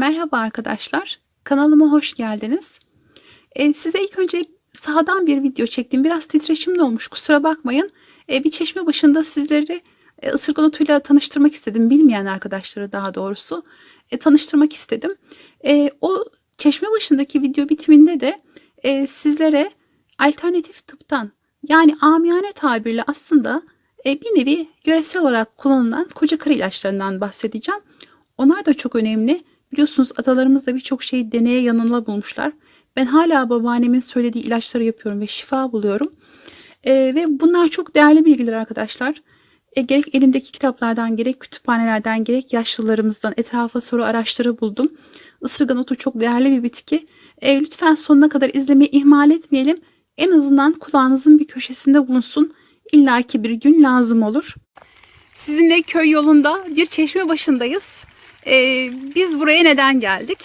Merhaba arkadaşlar. Kanalıma hoş geldiniz. Ee, size ilk önce sağdan bir video çektim. Biraz titreşimli olmuş. Kusura bakmayın. Ee, bir çeşme başında sizleri e, ısırgan otuyla tanıştırmak istedim. Bilmeyen arkadaşları daha doğrusu e, tanıştırmak istedim. E, o çeşme başındaki video bitiminde de e, sizlere alternatif tıptan yani amiyane tabirle aslında e, bir nevi yöresel olarak kullanılan koca karı ilaçlarından bahsedeceğim. Onlar da çok önemli. Biliyorsunuz atalarımız da birçok şeyi deneye yanıla bulmuşlar. Ben hala babaannemin söylediği ilaçları yapıyorum ve şifa buluyorum. E, ve bunlar çok değerli bilgiler arkadaşlar. E, gerek elimdeki kitaplardan, gerek kütüphanelerden, gerek yaşlılarımızdan etrafa soru araştırı buldum. Isırgan otu çok değerli bir bitki. E, lütfen sonuna kadar izlemeyi ihmal etmeyelim. En azından kulağınızın bir köşesinde bulunsun. İlla ki bir gün lazım olur. Sizinle köy yolunda bir çeşme başındayız. Ee, biz buraya neden geldik?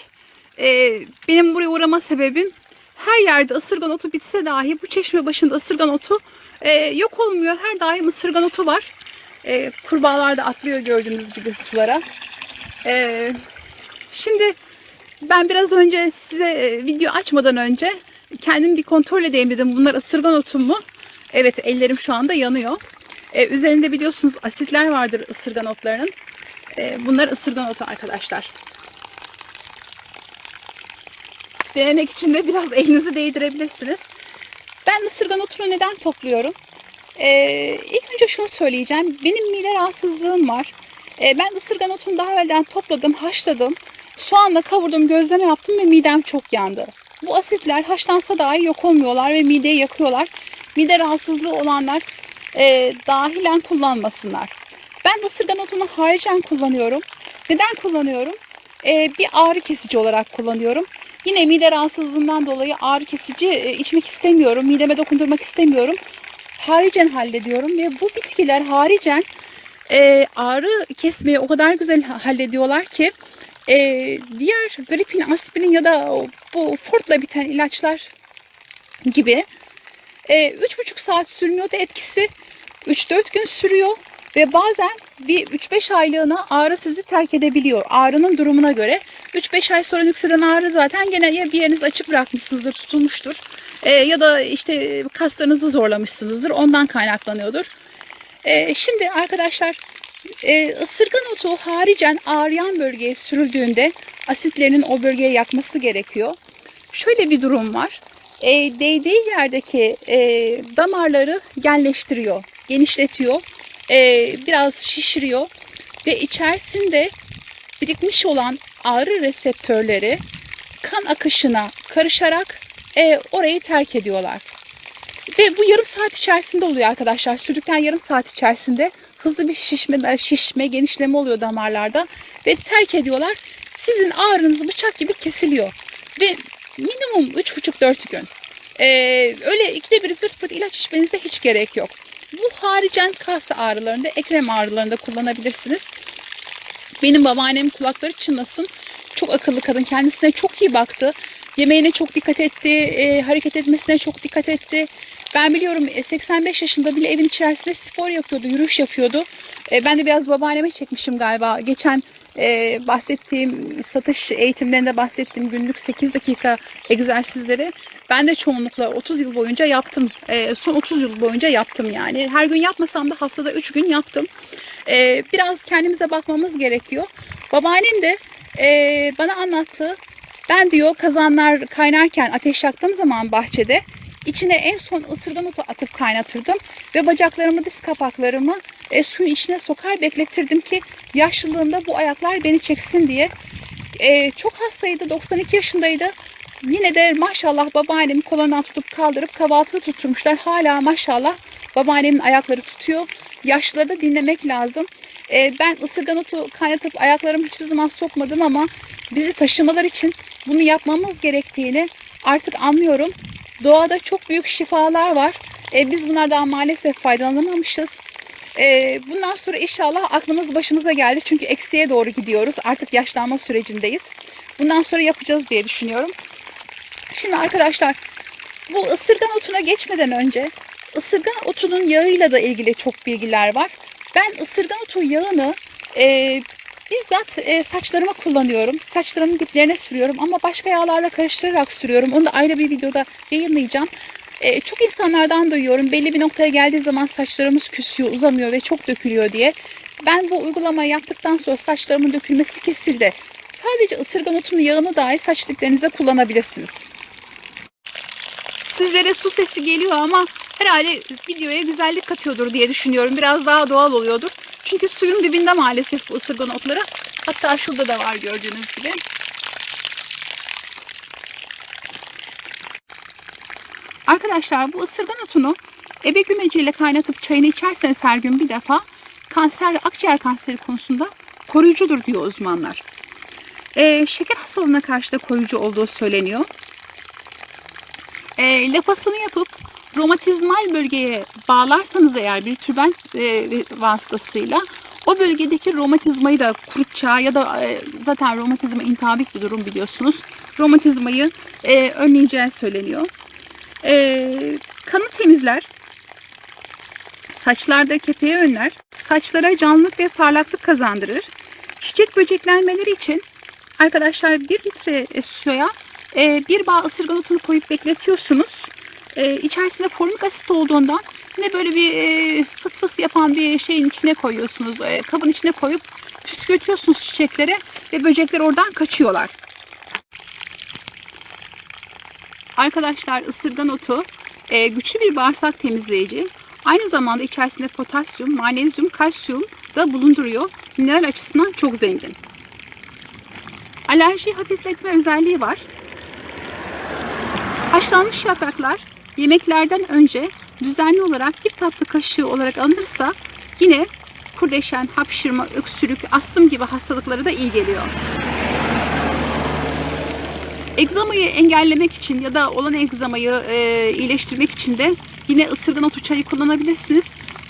Ee, benim buraya uğrama sebebim her yerde ısırgan otu bitse dahi bu çeşme başında ısırgan otu e, yok olmuyor. Her daim ısırgan otu var. Ee, kurbağalar da atlıyor gördüğünüz gibi sulara. Ee, şimdi ben biraz önce size e, video açmadan önce kendim bir kontrol edeyim dedim. Bunlar ısırgan otu mu? Evet ellerim şu anda yanıyor. Ee, üzerinde biliyorsunuz asitler vardır ısırgan otlarının. Ee, bunlar ısırgan otu arkadaşlar. Denemek için de biraz elinizi değdirebilirsiniz. Ben ısırgan otunu neden topluyorum? Ee, ilk önce şunu söyleyeceğim. Benim mide rahatsızlığım var. Ee, ben ısırgan otunu daha evvelden topladım, haşladım. Soğanla kavurdum, gözleme yaptım ve midem çok yandı. Bu asitler haşlansa dahi yok olmuyorlar ve mideyi yakıyorlar. Mide rahatsızlığı olanlar e, dahilen kullanmasınlar. Ben ısırgan otunu haricen kullanıyorum. Neden kullanıyorum? Ee, bir ağrı kesici olarak kullanıyorum. Yine mide rahatsızlığından dolayı ağrı kesici e, içmek istemiyorum. Mideme dokundurmak istemiyorum. Haricen hallediyorum ve bu bitkiler haricen e, ağrı kesmeyi o kadar güzel hallediyorlar ki e, diğer gripin, aspirin ya da bu fortla biten ilaçlar gibi e, 3,5 saat sürmüyor da etkisi 3-4 gün sürüyor ve bazen bir 3-5 aylığına ağrı sizi terk edebiliyor. Ağrının durumuna göre 3-5 ay sonra yükselen ağrı zaten gene ya bir yeriniz açık bırakmışsınızdır, tutulmuştur. E, ya da işte kaslarınızı zorlamışsınızdır. Ondan kaynaklanıyordur. E, şimdi arkadaşlar e, ısırgan otu haricen ağrıyan bölgeye sürüldüğünde asitlerinin o bölgeye yakması gerekiyor. Şöyle bir durum var. E, değdiği yerdeki e, damarları genleştiriyor, genişletiyor e, biraz şişiriyor ve içerisinde birikmiş olan ağrı reseptörleri kan akışına karışarak e, orayı terk ediyorlar. Ve bu yarım saat içerisinde oluyor arkadaşlar. Sürdükten yarım saat içerisinde hızlı bir şişme, şişme, genişleme oluyor damarlarda ve terk ediyorlar. Sizin ağrınız bıçak gibi kesiliyor. Ve minimum 3,5-4 gün. Ee, öyle ikide bir zırt pırt ilaç içmenize hiç gerek yok. Haricen kas ağrılarında, ekrem ağrılarında kullanabilirsiniz. Benim babaannem kulakları çınlasın. Çok akıllı kadın. Kendisine çok iyi baktı. Yemeğine çok dikkat etti. E, hareket etmesine çok dikkat etti. Ben biliyorum 85 yaşında bile evin içerisinde spor yapıyordu, yürüyüş yapıyordu. E, ben de biraz babaanneme çekmişim galiba. Geçen e, bahsettiğim satış eğitimlerinde bahsettiğim günlük 8 dakika egzersizleri ben de çoğunlukla 30 yıl boyunca yaptım. E, son 30 yıl boyunca yaptım yani. Her gün yapmasam da haftada 3 gün yaptım. E, biraz kendimize bakmamız gerekiyor. Babaannem de e, bana anlattı. Ben diyor kazanlar kaynarken ateş yaktığım zaman bahçede içine en son otu atıp kaynatırdım ve bacaklarımı, diz kapaklarımı e, suyun içine sokar bekletirdim ki yaşlılığımda bu ayaklar beni çeksin diye. E, çok hastaydı, 92 yaşındaydı. Yine de maşallah babaannemi kolundan tutup kaldırıp kahvaltı tutturmuşlar. Hala maşallah babaannemin ayakları tutuyor. Yaşlıları da dinlemek lazım. E, ben ısırgan otu kaynatıp ayaklarımı hiçbir zaman sokmadım ama bizi taşımalar için bunu yapmamız gerektiğini artık anlıyorum. Doğada çok büyük şifalar var. E, biz bunlardan maalesef faydalanamamışız. E, bundan sonra inşallah aklımız başımıza geldi. Çünkü eksiye doğru gidiyoruz. Artık yaşlanma sürecindeyiz. Bundan sonra yapacağız diye düşünüyorum. Şimdi arkadaşlar bu ısırgan otuna geçmeden önce ısırgan otunun yağıyla da ilgili çok bilgiler var. Ben ısırgan otu yağını e, bizzat e, saçlarıma kullanıyorum. Saçlarımın diplerine sürüyorum ama başka yağlarla karıştırarak sürüyorum. Onu da ayrı bir videoda yayınlayacağım. E, çok insanlardan duyuyorum. Belli bir noktaya geldiği zaman saçlarımız küsüyor, uzamıyor ve çok dökülüyor diye. Ben bu uygulamayı yaptıktan sonra saçlarımın dökülmesi kesildi. Sadece ısırgan otunun yağını dahi saç diplerinize kullanabilirsiniz. Sizlere su sesi geliyor ama herhalde videoya güzellik katıyordur diye düşünüyorum. Biraz daha doğal oluyordur. Çünkü suyun dibinde maalesef bu ısırgan otları. Hatta şurada da var gördüğünüz gibi. Arkadaşlar bu ısırgan otunu ebe gümeciyle kaynatıp çayını içerseniz her gün bir defa kanser ve akciğer kanseri konusunda koruyucudur diyor uzmanlar. Ee, şeker hastalığına karşı da koruyucu olduğu söyleniyor. Ee, lapasını yapıp romatizmal bölgeye bağlarsanız eğer bir tübent e, vasıtasıyla o bölgedeki romatizmayı da kurutacağı ya da e, zaten romatizma intabik bir durum biliyorsunuz. Romatizmayı e, önleyeceği söyleniyor. E, kanı temizler. Saçlarda kepeği önler. Saçlara canlılık ve parlaklık kazandırır. Çiçek böceklenmeleri için arkadaşlar bir litre e, suya e, bir bağ ısırgan otunu koyup bekletiyorsunuz. E, içerisinde formik asit olduğundan ne böyle bir e, fıs fıs yapan bir şeyin içine koyuyorsunuz. E, kabın içine koyup püskürtüyorsunuz çiçeklere ve böcekler oradan kaçıyorlar. Arkadaşlar ısırgan otu e, güçlü bir bağırsak temizleyici. Aynı zamanda içerisinde potasyum, magnezyum, kalsiyum da bulunduruyor. Mineral açısından çok zengin. Alerji hafifletme özelliği var. Haşlanmış yapraklar yemeklerden önce düzenli olarak bir tatlı kaşığı olarak alınırsa yine kurdeşen, hapşırma, öksürük, astım gibi hastalıklara da iyi geliyor. Egzamayı engellemek için ya da olan egzamayı e, iyileştirmek için de yine ısırgan otu çayı kullanabilirsiniz.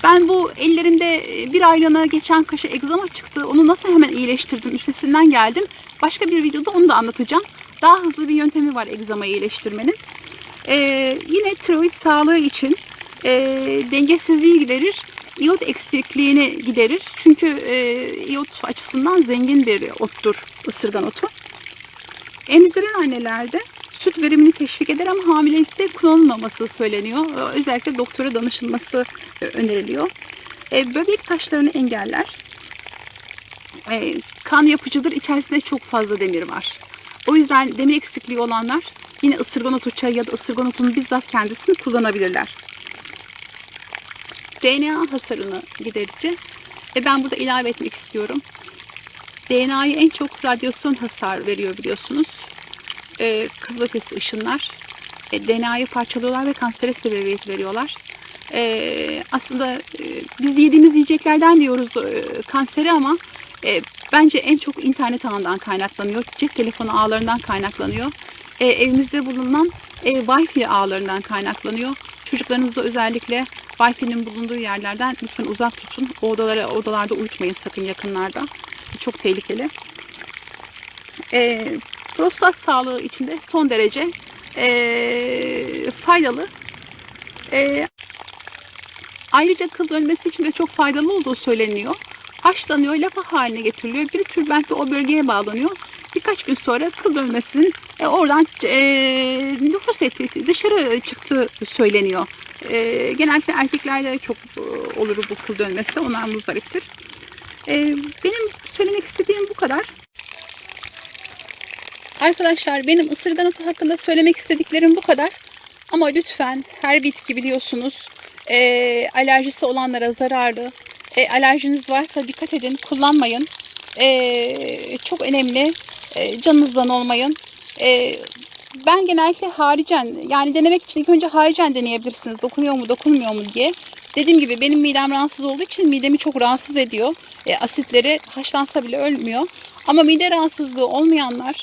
Ben bu ellerimde bir aylığına geçen kaşı egzama çıktı. Onu nasıl hemen iyileştirdim, üstesinden geldim. Başka bir videoda onu da anlatacağım. Daha hızlı bir yöntemi var egzamayı iyileştirmenin. Ee, yine tiroid sağlığı için e, dengesizliği giderir. İyot eksikliğini giderir. Çünkü e, iyot açısından zengin bir ottur ısırgan otu. Emziren annelerde süt verimini teşvik eder ama hamilelikte kullanılmaması söyleniyor. Özellikle doktora danışılması e, öneriliyor. E, böbrek taşlarını engeller. E, kan yapıcıdır. İçerisinde çok fazla demir var. O yüzden demir eksikliği olanlar yine ısırgan otu çayı ya da ısırgan otunun bizzat kendisini kullanabilirler. DNA hasarını giderici. E ben burada ilave etmek istiyorum. DNA'yı en çok radyasyon hasar veriyor biliyorsunuz. Ee, kızılötesi ışınlar e, DNA'yı parçalıyorlar ve kansere sebebiyet veriyorlar. Ee, aslında e, biz yediğimiz yiyeceklerden diyoruz e, kanseri ama e, bence en çok internet ağından kaynaklanıyor. Cep telefonu ağlarından kaynaklanıyor. E, evimizde bulunan e, Wi-Fi ağlarından kaynaklanıyor. Çocuklarınızı özellikle Wi-Fi'nin bulunduğu yerlerden lütfen uzak tutun. Odalara, odalarda uyutmayın sakın yakınlarda. Çok tehlikeli. E, prostat sağlığı için de son derece e, faydalı. E, ayrıca kıl dönmesi için de çok faydalı olduğu söyleniyor. Haşlanıyor, lapa haline getiriliyor. Bir tülbent de o bölgeye bağlanıyor. Birkaç gün sonra kıl dönmesinin e, oradan e, nüfus ettiği, dışarı çıktığı söyleniyor. E, genellikle erkeklerde çok e, olur bu kıl dönmesi. Onlar muzdariptir. E, benim söylemek istediğim bu kadar. Arkadaşlar benim ısırgan otu hakkında söylemek istediklerim bu kadar. Ama lütfen her bitki biliyorsunuz e, alerjisi olanlara zararlı. E, alerjiniz varsa dikkat edin kullanmayın. E, çok önemli e, canınızdan olmayın. E, ben genellikle haricen yani denemek için ilk önce haricen deneyebilirsiniz. Dokunuyor mu dokunmuyor mu diye. Dediğim gibi benim midem rahatsız olduğu için midemi çok rahatsız ediyor. E, asitleri haşlansa bile ölmüyor. Ama mide rahatsızlığı olmayanlar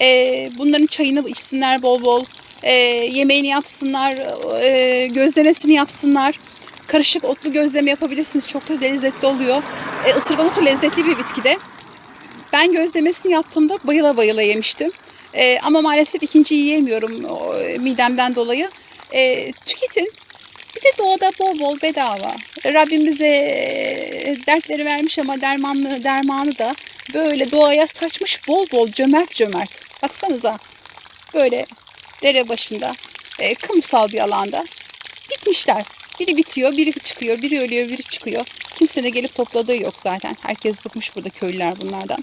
e, bunların çayını içsinler bol bol. E, yemeğini yapsınlar, e, gözlemesini yapsınlar. Karışık otlu gözleme yapabilirsiniz. Çok da lezzetli oluyor. E, ısırgan otu lezzetli bir bitki de. Ben gözlemesini yaptığımda bayıla bayıla yemiştim. E, ama maalesef ikinci yiyemiyorum o, midemden dolayı. E, tüketin. Bir de doğada bol bol bedava. Rabbim bize e, dertleri vermiş ama dermanlı, dermanı da böyle doğaya saçmış bol bol cömert cömert. Baksanıza böyle dere başında e, kamusal bir alanda bitmişler. Biri bitiyor, biri çıkıyor, biri ölüyor, biri çıkıyor. Kimse de gelip topladığı yok zaten. Herkes bıkmış burada köylüler bunlardan.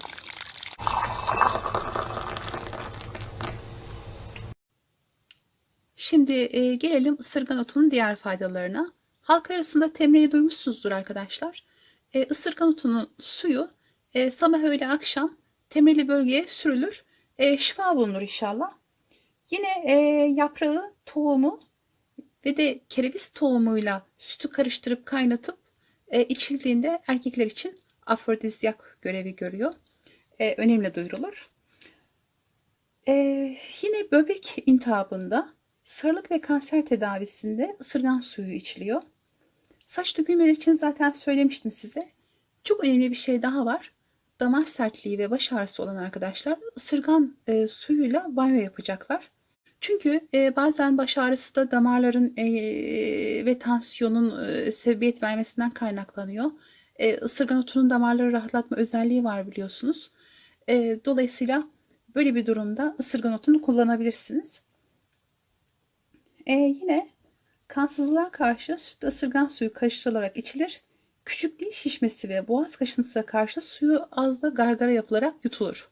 Şimdi e, gelelim ısırgan otunun diğer faydalarına. Halk arasında temreyi duymuşsunuzdur arkadaşlar. E, ısırgan otunun suyu e, sabah öğle akşam temreli bölgeye sürülür. E, şifa bulunur inşallah. Yine e, yaprağı, tohumu ve de kereviz tohumuyla sütü karıştırıp kaynatıp e, içildiğinde erkekler için afrodizyak görevi görüyor. E, önemli duyurulur. E, yine böbrek intihabında, sarılık ve kanser tedavisinde ısırgan suyu içiliyor. Saç dökülmeleri için zaten söylemiştim size. Çok önemli bir şey daha var. Damar sertliği ve baş ağrısı olan arkadaşlar ısırgan e, suyuyla banyo yapacaklar. Çünkü e, bazen baş ağrısı da damarların e, ve tansiyonun e, sebebiyet vermesinden kaynaklanıyor. E, ısırgan otunun damarları rahatlatma özelliği var biliyorsunuz. E, dolayısıyla böyle bir durumda ısırgan otunu kullanabilirsiniz. E, yine kansızlığa karşı süt ısırgan suyu karıştırılarak içilir. Küçük dil şişmesi ve boğaz kaşıntısına karşı suyu az da gargara yapılarak yutulur.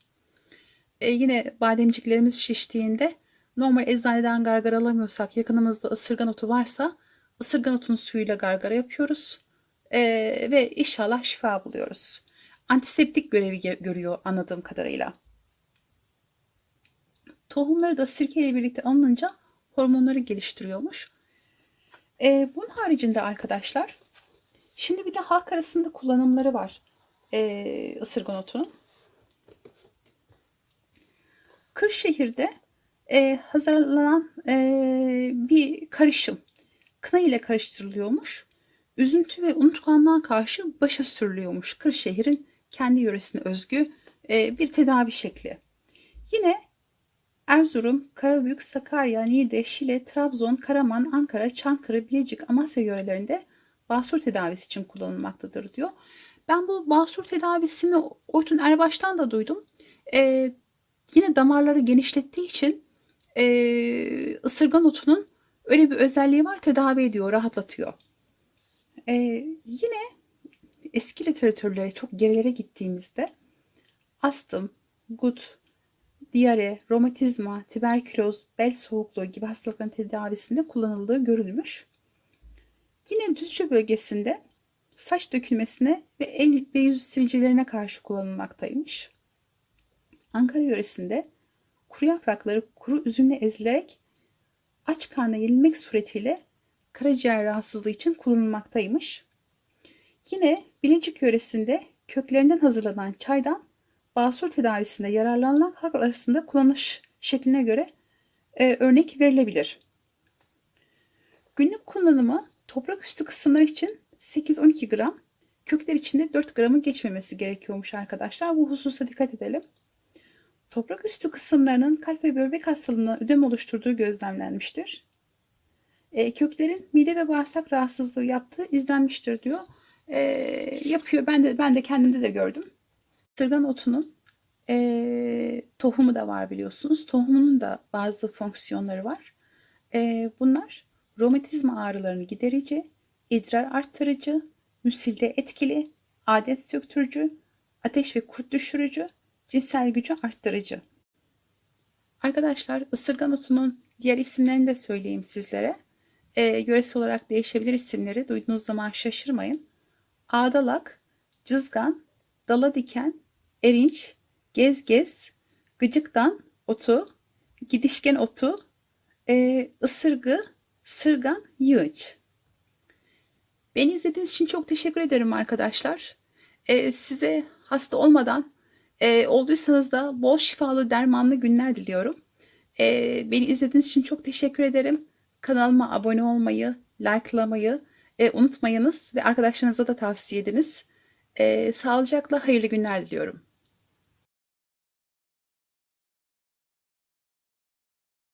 E, yine bademciklerimiz şiştiğinde normal eczaneden gargara alamıyorsak yakınımızda ısırgan otu varsa ısırgan otunun suyuyla gargara yapıyoruz. E, ve inşallah şifa buluyoruz. Antiseptik görevi görüyor anladığım kadarıyla. Tohumları da sirke ile birlikte alınınca hormonları geliştiriyormuş. E, bunun haricinde arkadaşlar şimdi bir de halk arasında kullanımları var e, ısırgan otunun. Kırşehir'de e, hazırlanan e, bir karışım kına ile karıştırılıyormuş. Üzüntü ve unutkanlığa karşı başa sürülüyormuş. Kırşehir'in kendi yöresine özgü e, bir tedavi şekli. Yine Erzurum, Karabük, Sakarya, Niğde, Şile, Trabzon, Karaman, Ankara, Çankırı, Bilecik, Amasya yörelerinde basur tedavisi için kullanılmaktadır diyor. Ben bu basur tedavisini Oytun Erbaş'tan da duydum. Ee, yine damarları genişlettiği için e, ısırgan otunun öyle bir özelliği var tedavi ediyor, rahatlatıyor. Ee, yine eski literatürlere çok gerilere gittiğimizde astım, gut, diyare, romatizma, tüberküloz, bel soğukluğu gibi hastalıkların tedavisinde kullanıldığı görülmüş. Yine Düzce bölgesinde saç dökülmesine ve el ve yüz sivilcelerine karşı kullanılmaktaymış. Ankara yöresinde kuru yaprakları kuru üzümle ezilerek aç karnına yenilmek suretiyle karaciğer rahatsızlığı için kullanılmaktaymış. Yine Bilecik yöresinde köklerinden hazırlanan çaydan basur tedavisinde yararlanılan halk arasında kullanış şekline göre e, örnek verilebilir. Günlük kullanımı toprak üstü kısımlar için 8-12 gram, kökler içinde 4 gramı geçmemesi gerekiyormuş arkadaşlar. Bu hususa dikkat edelim. Toprak üstü kısımlarının kalp ve böbrek hastalığına ödem oluşturduğu gözlemlenmiştir. E, köklerin mide ve bağırsak rahatsızlığı yaptığı izlenmiştir diyor. E, yapıyor. Ben de ben de kendimde de gördüm. Sırgan otunun e, tohumu da var biliyorsunuz. Tohumunun da bazı fonksiyonları var. E, bunlar romatizma ağrılarını giderici, idrar arttırıcı, müsilde etkili, adet söktürücü, ateş ve kurt düşürücü, cinsel gücü arttırıcı. Arkadaşlar ısırgan otunun diğer isimlerini de söyleyeyim sizlere. E, yöresel olarak değişebilir isimleri duyduğunuz zaman şaşırmayın. Ağdalak, cızgan, dala diken, erinç, gez gez, gıcıktan otu, gidişken otu, e, ısırgı, sırgan, yığıç. Beni izlediğiniz için çok teşekkür ederim arkadaşlar. E, size hasta olmadan e, olduysanız da bol şifalı dermanlı günler diliyorum. E, beni izlediğiniz için çok teşekkür ederim. Kanalıma abone olmayı, likelamayı e, unutmayınız ve arkadaşlarınıza da tavsiye ediniz. E, sağlıcakla hayırlı günler diliyorum.